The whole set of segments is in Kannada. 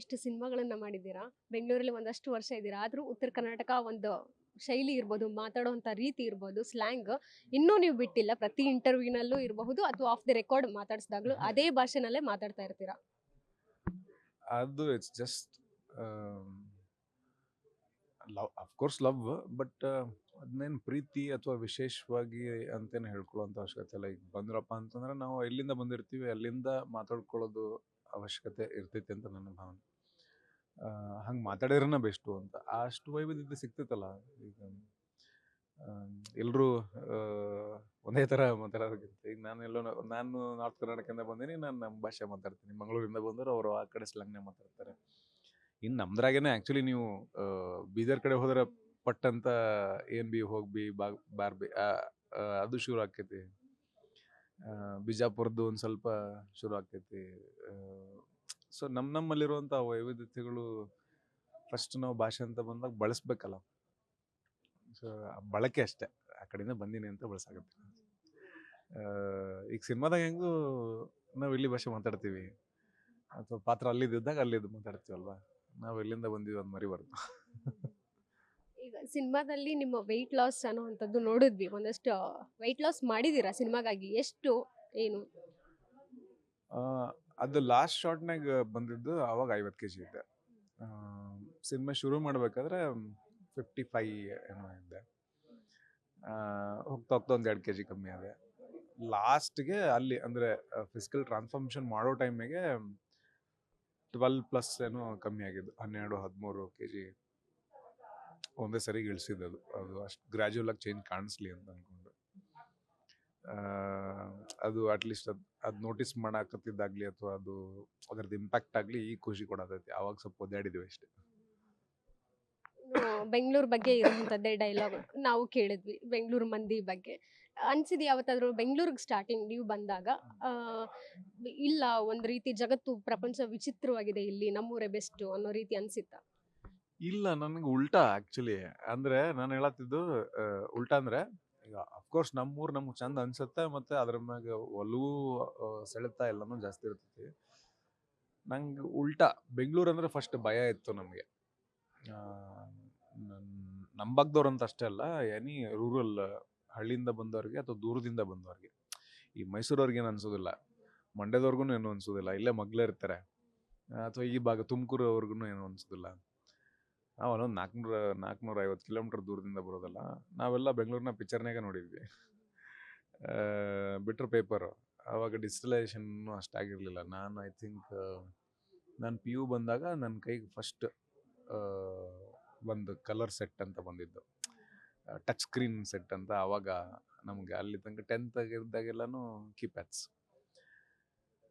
ಇಷ್ಟು ಸಿನಿಮಾಗಳನ್ನ ಮಾಡಿದ್ದೀರಾ? ಬೆಂಗಳೂರಲ್ಲಿ ಒಂದಷ್ಟು ವರ್ಷ ಇದ್ದೀರಾ? ಆದರೂ ಉತ್ತರ ಕರ್ನಾಟಕ ಒಂದು ಶೈಲಿ ಇರ್ಬೋದು ಮಾತಾಡುವಂಥ ರೀತಿ ಇರ್ಬೋದು ಸ್ಲ್ಯಾಂಗ್ ಇನ್ನೂ ನೀವು ಬಿಟ್ಟಿಲ್ಲ. ಪ್ರತಿ ಇಂಟರ್ವ್ಯೂನಲ್ಲೂ ಇರಬಹುದು ಅಥವಾ ಆಫ್ ದಿ ರೆಕಾರ್ಡ್ ಮಾತಾಡಿಸಿದಾಗಲೂ ಅದೇ ಭಾಷೆನಲ್ಲೇ ಮಾತಾಡ್ತಾ ಇರ್ತೀರಾ? ಅದು it's just love of course love but ಅದನ್ನೇನು ಪ್ರೀತಿ ಅಥವಾ ವಿಶೇಷವಾಗಿ ಅಂತೇನು ಹೇಳ್ಕೊಳ್ಳೋಂಥ ಅವಶ್ಯಕತೆ ಇಲ್ಲ. ಈಗ ಬಂದ್ರಪ್ಪ ಅಂತಂದ್ರೆ ನಾವು ಎಲ್ಲಿಂದ ಬಂದಿರ್ತೀವಿ ಅಲ್ಲಿಂದ ಮಾತಾಡ್ಕೊಳ್ಳೋದು ಅವಶ್ಯಕತೆ ಇರ್ತೈತಿ ಅಂತ ನನ್ನ ಭಾವನೆ. ಹಂಗೆ ಮಾತಾಡಿದ್ರನ್ನ ಬೆಸ್ಟು ಅಂತ. ಅಷ್ಟು ವೈವಿಧ್ಯತೆ ಸಿಗ್ತೈತಲ್ಲ ಈಗ ಎಲ್ಲರೂ ಒಂದೇ ಥರ ಮಾತಾಡೋದಕ್ಕಿಂತ. ಈಗ ನಾನು ಎಲ್ಲೋ ನಾನು ನಾರ್ತ್ ಕರ್ನಾಟಕದಿಂದ ಬಂದೀನಿ ನಾನು ನಮ್ಮ ಭಾಷೆ ಮಾತಾಡ್ತೀನಿ. ಮಂಗಳೂರಿಂದ ಬಂದರು ಅವರು ಆ ಕಡೆ ಸ್ಲಂಗ್ನೇ ಮಾತಾಡ್ತಾರೆ. ಇನ್ನು ನಮ್ದ್ರಾಗೇನೆ ಆ್ಯಕ್ಚುಲಿ ನೀವು ಬೀದರ್ ಕಡೆ ಹೋದ್ರೆ ಪಟ್ಟಂತ ಏನು ಬಿ ಹೋಗಿ ಬಿ ಬಾ ಬಾರ್ ಬಿ ಆ, ಆ, ಅದು ಶುರು ಆಕೈತಿ ಬಿಜಾಪುರದ್ದು ಒಂದು ಸ್ವಲ್ಪ ಶುರು ಆಗ್ತೈತಿ. ಸೊ ನಮ್ಮ ನಮ್ಮಲ್ಲಿರುವಂಥ ವೈವಿಧ್ಯತೆಗಳು ಫಸ್ಟ್ ನಾವು ಭಾಷೆ ಅಂತ ಬಂದಾಗ ಬಳಸ್ಬೇಕಲ್ಲ. ಸೊ ಬಳಕೆ ಅಷ್ಟೇ. ಆ ಕಡೆಯಿಂದ ಬಂದೀನಿ ಅಂತ ಬಳಸಾಗುತ್ತೆ ಈಗ ಸಿನಿಮಾದಾಗ ಹೆಂಗೂ ನಾವು ಇಲ್ಲಿ ಭಾಷೆ ಮಾತಾಡ್ತೀವಿ. ಅಥವಾ ಪಾತ್ರ ಅಲ್ಲಿದ್ದಾಗ ಅಲ್ಲಿದ್ದು ಮಾತಾಡ್ತೀವಲ್ವಾ? ನಾವು ಎಲ್ಲಿಂದ ಬಂದೀವಿ ಅದು ಮರಿಬಾರ್ದು. ಈಗ ಸಿನಿಮಾದಲ್ಲಿ ನಿಮ್ಮ ವೆಯ್ಟ್ ಲಾಸ್ ಅನ್ನುವಂಥದ್ದು ನೋಡಿದ್ವಿ. ಒಂದಷ್ಟು ವೆಯ್ಟ್ ಲಾಸ್ ಮಾಡಿದ್ದೀರಾ ಸಿನಿಮಾಗಾಗಿ? ಎಷ್ಟು, ಏನು? ಅದು ಲಾಸ್ಟ್ ಶಾರ್ಟ್ನಾಗ ಬಂದಿದ್ದು ಆವಾಗ ಐವತ್ತು ಕೆ ಜಿ ಇದ್ದೆ ಸಿನಿಮಾ ಶುರು ಮಾಡಬೇಕಾದ್ರೆ ಫಿಫ್ಟಿ ಫೈ ಏನೋ ಇದ್ದೆ. ಹೋಗ್ತಾ ಹೋಗ್ತಾ ಒಂದು ಎರಡು ಕೆ ಜಿ ಕಮ್ಮಿ ಆದೆ. ಲಾಸ್ಟ್ಗೆ ಅಲ್ಲಿ ಅಂದರೆ ಫಿಸಿಕಲ್ ಟ್ರಾನ್ಸ್ಫಾರ್ಮೇಷನ್ ಮಾಡೋ ಟೈಮಿಗೆ ಟ್ವೆಲ್ ಪ್ಲಸ್ ಏನೋ ಕಮ್ಮಿ ಆಗಿದ್ದು. ಹನ್ನೆರಡು, ಹದಿಮೂರು ಕೆ ಜಿ ಒಂದೇ ಸರಿ ಇಳಿಸಿದ್ದು ಅದು. ಅಷ್ಟು ಗ್ರ್ಯಾಜುವಲ್ ಆಗಿ ಚೇಂಜ್ ಕಾಣಿಸ್ಲಿ ಅಂತ ಅಂದ್ಕೊಂಡು ಅದು ಅಟ್ಲೀಸ್ಟ್ ಅದು ಅದು ನೋಟಿಸ್ ಮಾಡಾಕತ್ತಿದ್ದಾಗಲಿ ಅಥವಾ ಅದು ಅದರದ್ದು ಇಂಪ್ಯಾಕ್ಟ್ ಆಗಲಿ ಈ ಖುಷಿ ಕೊಡತೈತಿ. ಅವಾಗ ಸ್ವಲ್ಪ ಒದ್ದಾಡಿದ್ವಿ ಅಷ್ಟೇ. ಬೆಂಗಳೂರು ಬಗ್ಗೆ ಇರುವಂಥದ್ದೇ ಡೈಲಾಗ್ ನಾವು ಕೇಳಿದ್ವಿ, ಬೆಂಗಳೂರು ಮಂದಿ ಬಗ್ಗೆ. ಅನ್ಸಿದ್ ಯಾವತ್ತಾದ್ರೂ ಬೆಂಗಳೂರಿಗೆ ಸ್ಟಾರ್ಟಿಂಗ್ ನೀವು ಬಂದಾಗ ಇಲ್ಲ ಒಂದು ರೀತಿ ಜಗತ್ತು ಪ್ರಪಂಚ ವಿಚಿತ್ರವಾಗಿದೆ ಇಲ್ಲಿ ನಮ್ಮೂರೇ ಬೆಸ್ಟ್ ಅನ್ನೋ ರೀತಿ ಅನ್ಸಿತ್ತಾ? ಇಲ್ಲ ನನಗೆ ಉಲ್ಟಾ ಆ್ಯಕ್ಚುಲಿ ಅಂದರೆ ನಾನು ಹೇಳತ್ತಿದ್ದು ಉಲ್ಟಾ ಅಂದರೆ, ಈಗ ಅಫ್ಕೋರ್ಸ್ ನಮ್ಮೂರು ನಮ್ಗೆ ಚಂದ ಅನ್ಸುತ್ತೆ, ಮತ್ತು ಅದ್ರ ಮ್ಯಾಗ ಒಲವು ಸೆಳೆತ ಎಲ್ಲನೂ ಜಾಸ್ತಿ ಇರ್ತೈತಿ. ನಂಗೆ ಉಲ್ಟಾ, ಬೆಂಗಳೂರು ಅಂದರೆ ಫಸ್ಟ್ ಭಯ ಇತ್ತು ನಮಗೆ. ಅಂತ ಅಷ್ಟೇ ಅಲ್ಲ, ಎನಿ ರೂರಲ್ ಹಳ್ಳಿಯಿಂದ ಬಂದವ್ರಿಗೆ ಅಥವಾ ದೂರದಿಂದ ಬಂದವ್ರಿಗೆ. ಈ ಮೈಸೂರವ್ರಿಗೆ ಏನು ಅನ್ಸೋದಿಲ್ಲ. ಮಂಡ್ಯದವ್ರಿಗೂ ಏನು ಅನ್ಸೋದಿಲ್ಲ. ಇಲ್ಲೇ ಮಗ್ಲೇ ಇರ್ತಾರೆ. ಅಥವಾ ಈ ಭಾಗ ತುಮಕೂರು ಅವ್ರಿಗೂ ಏನು ಅನ್ಸೋದಿಲ್ಲ. ನಾವು ಅಲ್ಲೊಂದು ನಾಲ್ಕುನೂರ ನಾಲ್ಕುನೂರ ಐವತ್ತು ಕಿಲೋಮೀಟರ್ ದೂರದಿಂದ ಬರೋದಲ್ಲ, ನಾವೆಲ್ಲ ಬೆಂಗಳೂರಿನ ಪಿಕ್ಚರ್ನಾಗ ನೋಡಿದ್ವಿ. ಬಿಟ್ರ್ ಪೇಪರು. ಆವಾಗ ಡಿಜಿಟಲೈಸೇಷನ್ನು ಅಷ್ಟಾಗಿರಲಿಲ್ಲ ನಾನು ಐ ಥಿಂಕ್ ನಾನು ಪಿ ಯು ಬಂದಾಗ ನನ್ನ ಕೈಗೆ ಫಸ್ಟ್ ಒಂದು ಕಲರ್ ಸೆಟ್ ಅಂತ ಬಂದಿದ್ದು. ಟಚ್ ಸ್ಕ್ರೀನ್ ಸೆಟ್ ಅಂತ ಆವಾಗ ನಮಗೆ ಅಲ್ಲಿ ತನಕ ಟೆಂತ್ ಇದ್ದಾಗೆಲ್ಲನೂ ಕೀಪ್ಯಾಡ್ಸ್.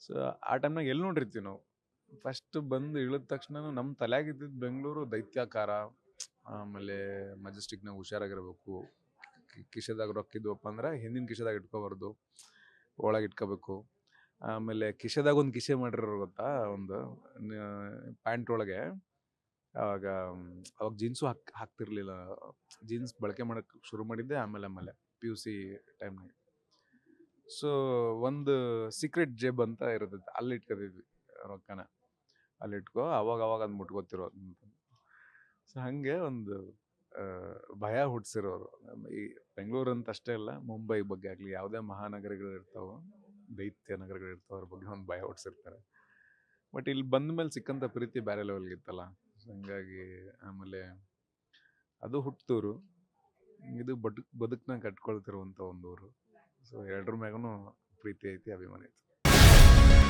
ಸೊ, ಆ ಟೈಮ್ನಾಗ ಎಲ್ಲಿ ನೋಡಿರ್ತೀವಿ ನಾವು? ಫಸ್ಟ್ ಬಂದು ಇಳಿದ ತಕ್ಷಣ ನಮ್ಮ ತಲೆಯಾಗಿದ್ದಿದ್ದು ಬೆಂಗಳೂರು ದೈತ್ಯಾಕಾರ, ಆಮೇಲೆ ಮೆಜೆಸ್ಟಿಕ್ನಾಗ ಹುಷಾರಾಗಿರ್ಬೇಕು ಕಿಶೆದಾಗ ರೊಕ್ಕ ಇದ್ವಪ್ಪ ಅಂದ್ರೆ ಹಿಂದಿನ ಕಿಶೆದಾಗ ಇಟ್ಕೋಬಾರ್ದು, ಒಳಗೆ ಇಟ್ಕೋಬೇಕು. ಆಮೇಲೆ ಕಿಶೆದಾಗ ಒಂದು ಕಿಶೆ ಮಾಡಿರೋ ಗೊತ್ತಾ ಒಂದು ಪ್ಯಾಂಟ್ ಒಳಗೆ, ಅವಾಗ ಅವಾಗ ಜೀನ್ಸು ಹಾಕ್, ಹಾಕ್ತಿರ್ಲಿಲ್ಲ. ಜೀನ್ಸ್ ಬಳಕೆ ಮಾಡೋಕೆ ಶುರು ಮಾಡಿದ್ದೆ, ಆಮೇಲೆ ಆಮೇಲೆ ಪಿ ಯು ಸಿ ಟೈಮ್ನಾಗ ಸೊ ಒಂದು ಸೀಕ್ರೆಟ್ ಜೇಬ್ ಅಂತ ಇರುತ್ತೆ, ಅಲ್ಲಿ ಇಟ್ಕೋತಿದ್ವಿ ರೊಕ್ಕನ. ಅಲ್ಲಿ ಇಟ್ಕೋ ಅವಾಗ ಅವಾಗ ಅದು ಮುಟ್ಕೋತಿರೋ ಸೊ ಹಾಗೆ ಒಂದು ಭಯ ಹುಟ್ಟಿಸಿರೋರು ಈ ಬೆಂಗಳೂರು ಅಂತ ಅಷ್ಟೇ ಅಲ್ಲ, ಮುಂಬೈ ಬಗ್ಗೆ ಆಗಲಿ, ಯಾವುದೇ ಮಹಾನಗರಗಳು ಇರ್ತಾವೋ, ದೈತ್ಯ ನಗರಗಳು ಇರ್ತಾವ ಅವ್ರ ಬಗ್ಗೆ ಒಂದು ಭಯ ಹುಟ್ಟಿಸಿರ್ತಾರೆ ಬಟ್ ಇಲ್ಲಿ ಬಂದ ಮೇಲೆ ಸಿಕ್ಕಂಥ ಪ್ರೀತಿ ಬೇರೆ ಲೆವೆಲ್ಗೆ ಇತ್ತಲ್ಲ ಹಂಗಾಗಿ ಆಮೇಲೆ ಅದು ಹುಟ್ಟೂರು. ಇದು ಬದುಕ್ ಬದುಕನ್ನ ಕಟ್ಕೊಳ್ತಿರುವಂಥ ಒಂದು ಊರು. ಸೊ ಎರಡರ ಮ್ಯಾಗೂ ಪ್ರೀತಿ ಐತಿ, ಅಭಿಮಾನ ಐತಿ.